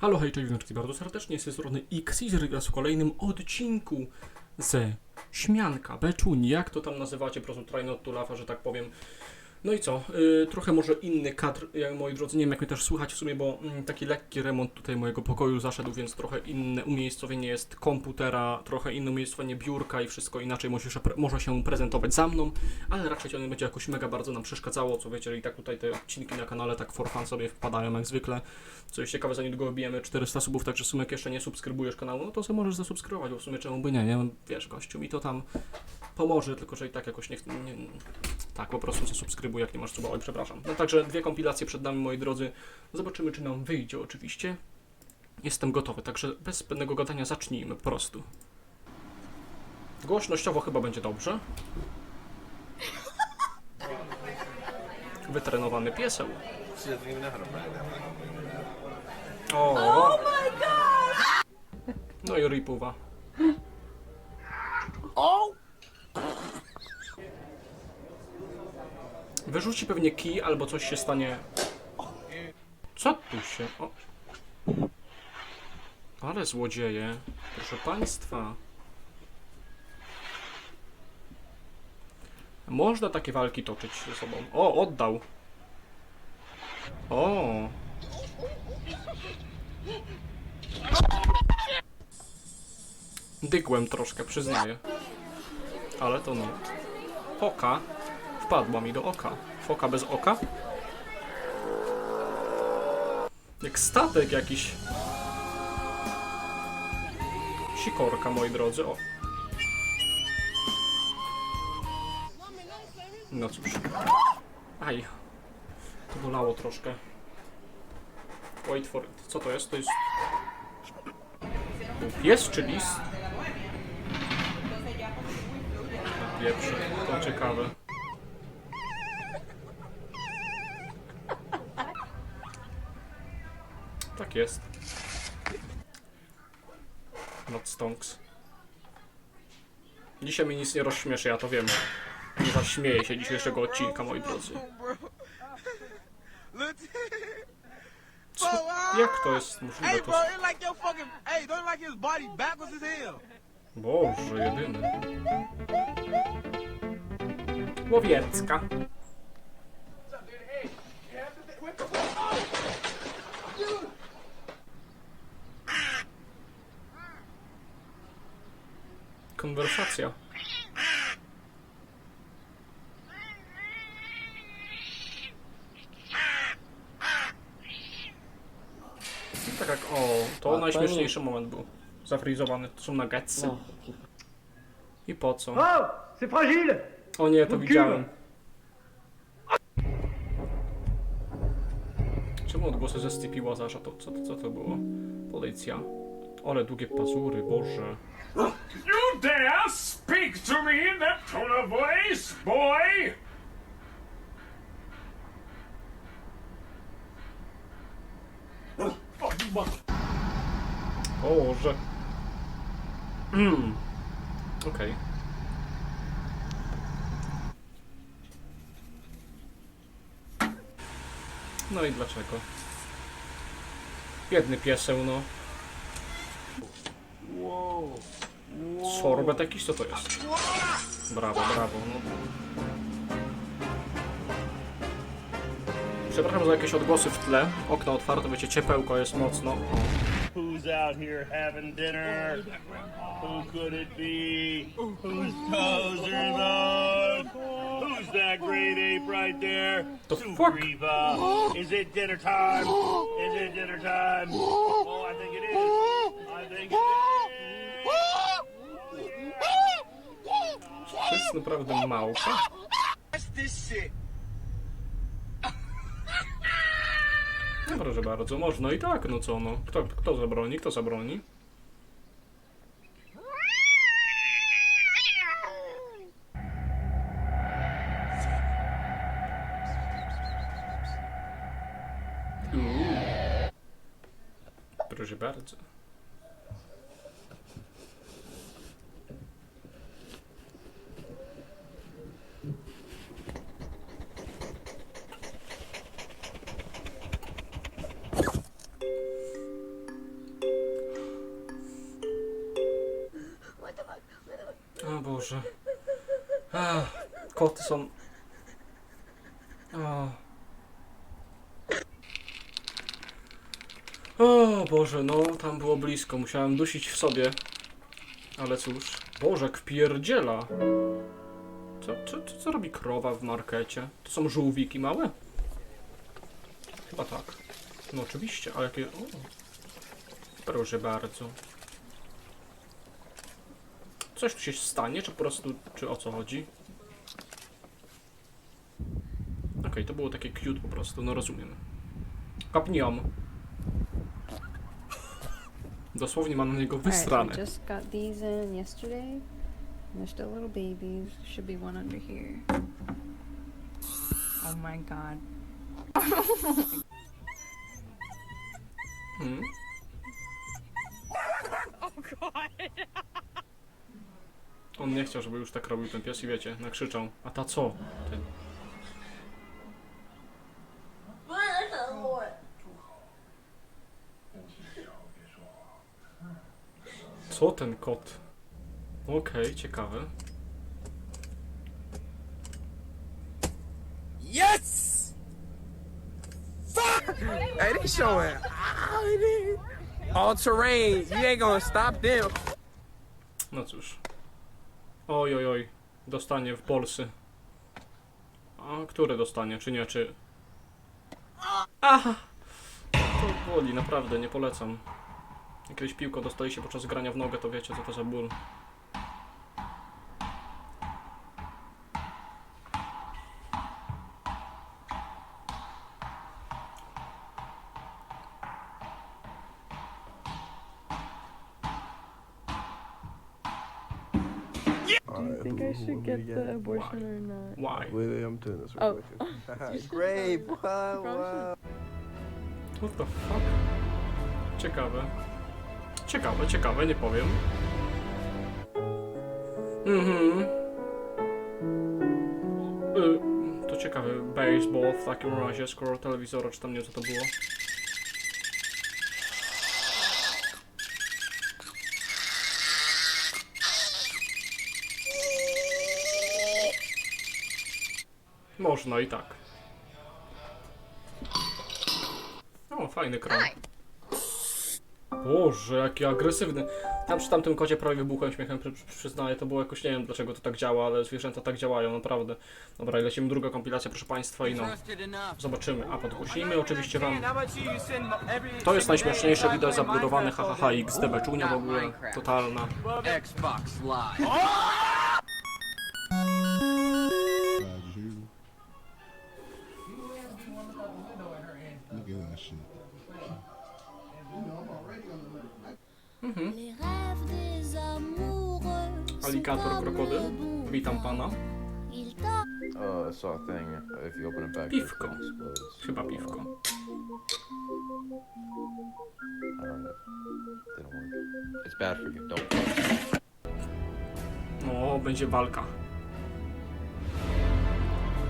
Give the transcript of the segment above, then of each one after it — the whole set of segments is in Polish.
Halo, hej, cześć, wielkie bardzo serdecznie, z tej strony Xizr wraz w kolejnym odcinku ze Śmianka, Beczuni, jak to tam nazywacie, po prostu try not to laugh, że tak powiem. No i co, yy, trochę może inny kadr, jak moi drodzy, nie wiem jak mnie też słychać w sumie, bo mm, taki lekki remont tutaj mojego pokoju zaszedł, więc trochę inne umiejscowienie jest komputera, trochę inne umiejscowienie biurka i wszystko inaczej może się, może się prezentować za mną, ale raczej to nie będzie jakoś mega bardzo nam przeszkadzało, co wiecie, i tak tutaj te odcinki na kanale tak for fun sobie wpadają jak zwykle. Co jest ciekawe, za niedługo wbijemy 400 subów, także w sumie jak jeszcze nie subskrybujesz kanału, no to sobie możesz zasubskrybować, bo w sumie czemu by nie, nie? Wiesz, gościu mi to tam pomoże, tylko że i tak jakoś nie, nie tak, po prostu zasubskrybuj, jak nie masz suba, oj, przepraszam. No także dwie kompilacje przed nami, moi drodzy. Zobaczymy, czy nam wyjdzie oczywiście. Jestem gotowy, także bez zbędnego gadania zacznijmy po prostu. Głośnościowo chyba będzie dobrze. Wytrenowany pieseł. O! No i ripuwa. Wyrzuci pewnie kij albo coś się stanie. Co tu się. O. Ale złodzieje. Proszę państwa. Można takie walki toczyć ze sobą. O, oddał. O. Dygłem troszkę, przyznaję. Ale to no. Foka wpadła mi do oka. Foka bez oka? Jak statek jakiś. Sikorka, moi drodzy. O. No cóż. Aj. To bolało troszkę. Wait for it. Co to jest? To jest... Pies czy lis? Pieprze, to ciekawe. Tak jest. Not stonks. Dzisiaj mnie nic nie rozśmieszy, ja to wiem. Nie zaśmieję się dzisiejszego odcinka, moi drodzy. Co? Jak to jest możliwe? To bro, it like your fucking, hey, don't it like his body backwards as hell. Boże, jedyny. Łowiecka. Konwersacja. Tak jak, o, to najśmieszniejszy moment był. Zafrizowany, to są nuggetsy. I po co? Oh, c'est fragile O nie, to Mon widziałem. Czemu odgłosy ze Stippy Łazarza? To, co, co to było? Policja. Ale długie pazury, Boże. You dare speak to me in that tone of voice, boy? O Boże. Mm. Okej. No i dlaczego? Biedny pieseł, no. Sorbet jakiś, co to jest? Brawo, brawo, no. Przepraszam za jakieś odgłosy w tle. Okno otwarte, wiecie, ciepełko jest mocno. Who's out here having dinner? Who could it be? Whose toes are those? Who's that great ape right there? The fuck? Eva. Is it dinner time? Is it dinner time? Oh, I think it is. I think it is. To jest naprawdę małpa. No proszę bardzo, można i tak, no co no. Kto, kto zabroni, kto zabroni? Proszę bardzo. Koty są... O. o Boże, no tam było blisko. Musiałem dusić w sobie. Ale cóż. Boże, wpierdziela. Co, co, co, co robi krowa w markecie? To są żółwiki małe? Chyba tak. No oczywiście, a jakie... O. Proszę bardzo. Coś tu się stanie, czy po prostu, czy o co chodzi? Okej, to było takie cute po prostu, no rozumiem. Kapniam. Dosłownie mam na niego wysrane. we just got these in yesterday. They're still little babies. Should be one under here. Oh my god. Hmm? On nie chciał, żeby już tak robił ten pies i wiecie, nakrzyczał. A ta co? Ty. Co ten kot? Okej, ciekawe. Yes! Fuck! Hey, they showing all terrain. You ain't gonna stop them. No cóż. Oj, oj, oj. Dostanie w Polsce. A które dostanie, czy nie, czy... Aha! To boli, naprawdę, nie polecam. Jak kiedyś piłko dostali się podczas grania w nogę, to wiecie, co to za ból. I think I should get the abortion or not. Why? Wait, wait, I'm doing this real quick. Great, wow, wow. What the fuck? Ciekawe. Ciekawe, ciekawe, nie powiem. Mhm. Y, to ciekawy baseball w takim razie, skoro telewizora, czy tam nie co to było. Można i tak. O, fajny kran. Boże, jaki agresywny. Tam przy tamtym kocie prawie wybuchłem śmiechem, przy, przy, przyznaję, to było jakoś, nie wiem dlaczego to tak działa, ale zwierzęta tak działają, naprawdę. Dobra, i lecimy druga kompilacja, proszę Państwa, i no, zobaczymy. A, podgłosimy oczywiście Wam. To jest najśmieszniejsze wideo zablurowane, hahaha, XD beczunia w ogóle, totalna. Xbox Live. Look at that shit. Amoureux Alligator krokodyl, witam Pana. T'a Oh, I thing. If you open it back, Piwko. it explodes. Chyba piwko. I don't know. Didn't work. It's bad for you. Don't. No, będzie walka.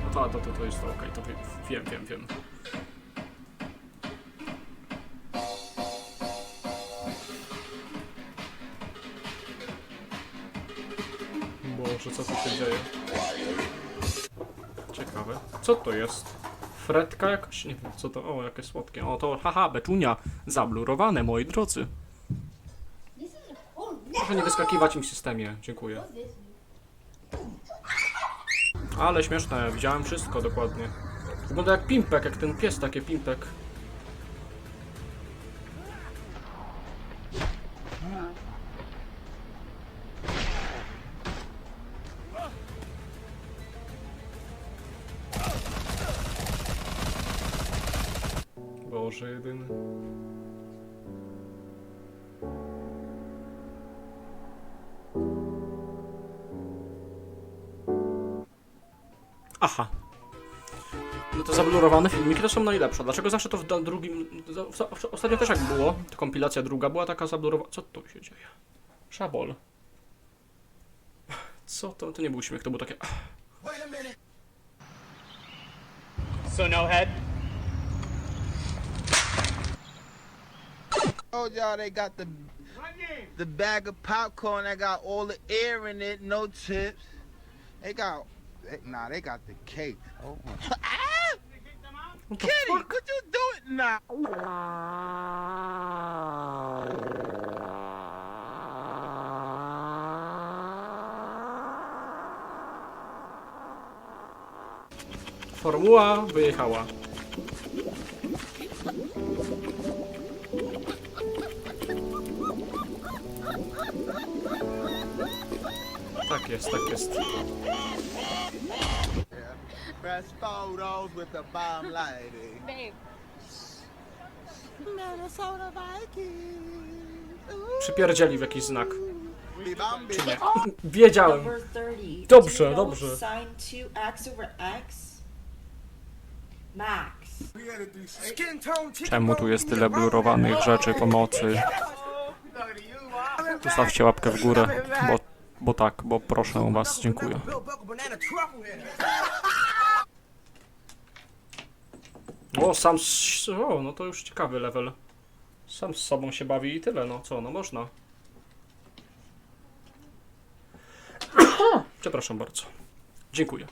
No to, to, to, to jest to, okej, to wie- wiem, wiem, wiem. Boże, co tu się dzieje? Ciekawe. Co to jest? Fredka jakaś? Nie wiem, co to... O, jakie słodkie. O, to haha, beczunia. Zablurowane, moi drodzy. Proszę nie wyskakiwać im w systemie. Dziękuję. Ale śmieszne, widziałem wszystko dokładnie. Wygląda jak pimpek, jak ten pies, takie pimpek. Aha. No to zablurowane filmiki to są najlepsze. Dlaczego zawsze to w drugim... Ostatnio też jak było, to kompilacja druga była taka zablurowana... Co tu się dzieje? Szabol. Co to? To nie był śmiech, to było takie... So no head? Told y'all they got the The bag of popcorn that got all the air in it, no chips. They got, they, nah, they got the cake. Oh my. ah! Kitty, what you doing now? Formuła wyjechała. Tak jest, tak jest. Fresh photos with the bomb lady. Babe. Minnesota Vikings. Ooh. Przypierdzieli w jakiś znak. Czy nie? Wiedziałem. Number 30. Dobrze, Do you know dobrze. Sine 2x over x? Max. Czemu tu jest tyle blurowanych rzeczy pomocy? Zostawcie łapkę w górę, bo, bo tak, bo proszę was, dziękuję. O, sam z... O, no to już ciekawy level. Sam z sobą się bawi i tyle, no co, no można. Przepraszam bardzo. Dziękuję.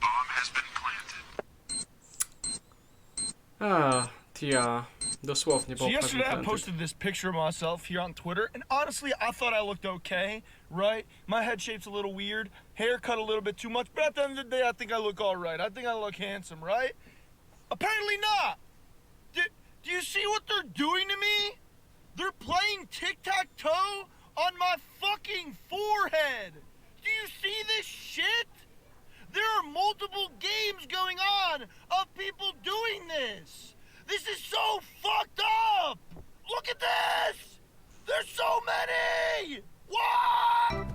A, Tia, dosłownie, bo So yesterday I posted this picture of myself here on Twitter, and honestly, I thought I looked okay, right? My head shape's a little weird, hair cut a little bit too much, but at the end of the day, I think I look all right. I think I look handsome, right? Apparently not. Do, do you see what they're doing to me? They're playing tic-tac-toe on my fucking forehead. Do you see this shit? There are multiple games going on of people doing this. This is so fucked up. Look at this. There's so many. What?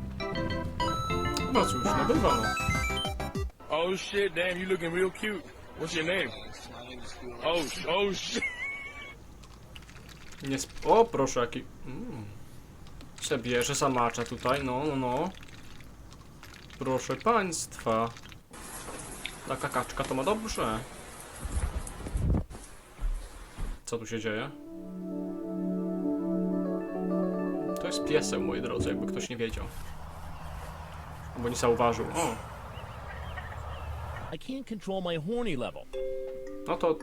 No cóż, no. Oh shit, damn, you looking real cute. What's your name? Oh, sh- oh shit. Nie sp- o, proszę, jaki... Mm. Se bierze samacza tutaj, no, no, no. Proszę państwa. Taka kaczka to ma dobrze. Co tu się dzieje? To jest pieseł, moi drodzy, jakby ktoś nie wiedział. Albo nie zauważył. O, no to...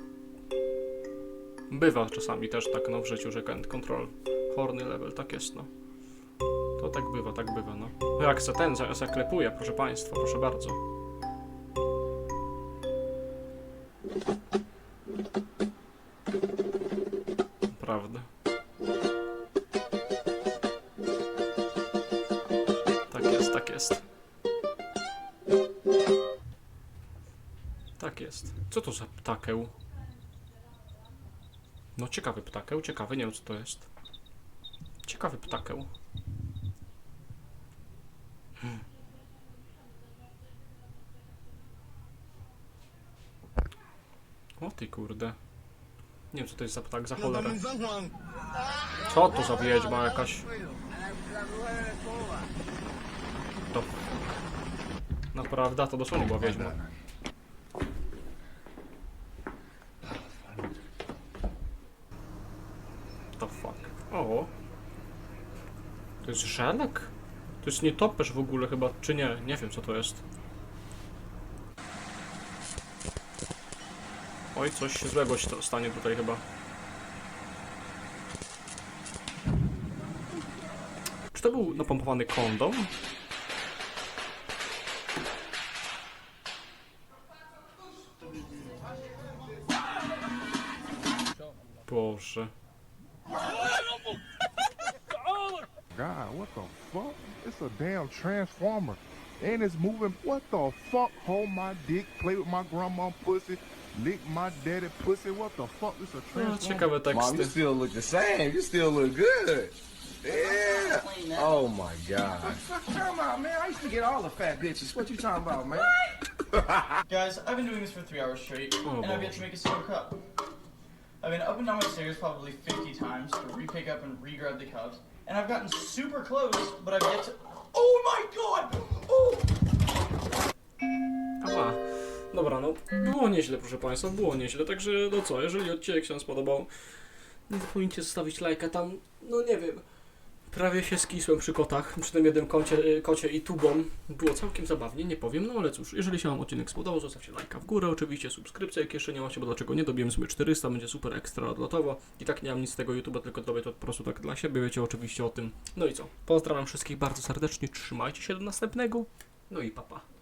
Bywa czasami też tak, no, w życiu, że control horny level, tak jest, no. To tak bywa, tak bywa, no. Jak se ten za- zaklepuje, proszę państwa, proszę bardzo. Prawda. Tak jest, tak jest. Tak jest. Co to za ptakeł? No ciekawy ptakeł, ciekawy, nie wiem co to jest. Ciekawy ptakeł. Hmm. O ty kurde. Nie wiem co to jest za ptak, za cholerę. Co to za wiedźma jakaś? To... Naprawdę, to dosłownie była wiedźma. The fuck? To jest żelek? To jest nietoperz w ogóle chyba, czy nie? Nie wiem co to jest. Oj, coś złego się stanie tutaj chyba. Czy to był napompowany kondom? Boże. A damn transformer. And it's moving. What the fuck? Hold my dick, play with my grandma pussy, lick my daddy pussy. What the fuck? It's a No, transformer. ciekawe teksty. still look the same. You still look good. Yeah. Oh my god. Come on, man. I used to get all the fat bitches. What you talking about, man? Guys, I've been doing this for three hours straight, Oh, and I've yet to make a single cup. I've been up and down my stairs probably 50 times to re-pick up and re-grab the cups, and I've gotten super close, but I've yet to... Oh my god! Oh! Ała. Dobra, no było nieźle, proszę Państwa, było nieźle, także no co, jeżeli odcinek się spodobał, nie zapomnijcie zostawić lajka tam, no nie wiem, Prawie się skisłem przy kotach, przy tym jednym kocie, y, kocie i tubą. Było całkiem zabawnie, nie powiem, no ale cóż, jeżeli się Wam odcinek spodobał, zostawcie lajka w górę, oczywiście subskrypcję, jak jeszcze nie macie, bo dlaczego nie, dobijemy sobie 400, będzie super ekstra odlotowo. I tak nie mam nic z tego YouTube'a, tylko robię to po prostu tak dla siebie, wiecie oczywiście o tym. No i co, pozdrawiam wszystkich bardzo serdecznie, trzymajcie się do następnego, no i papa. Pa.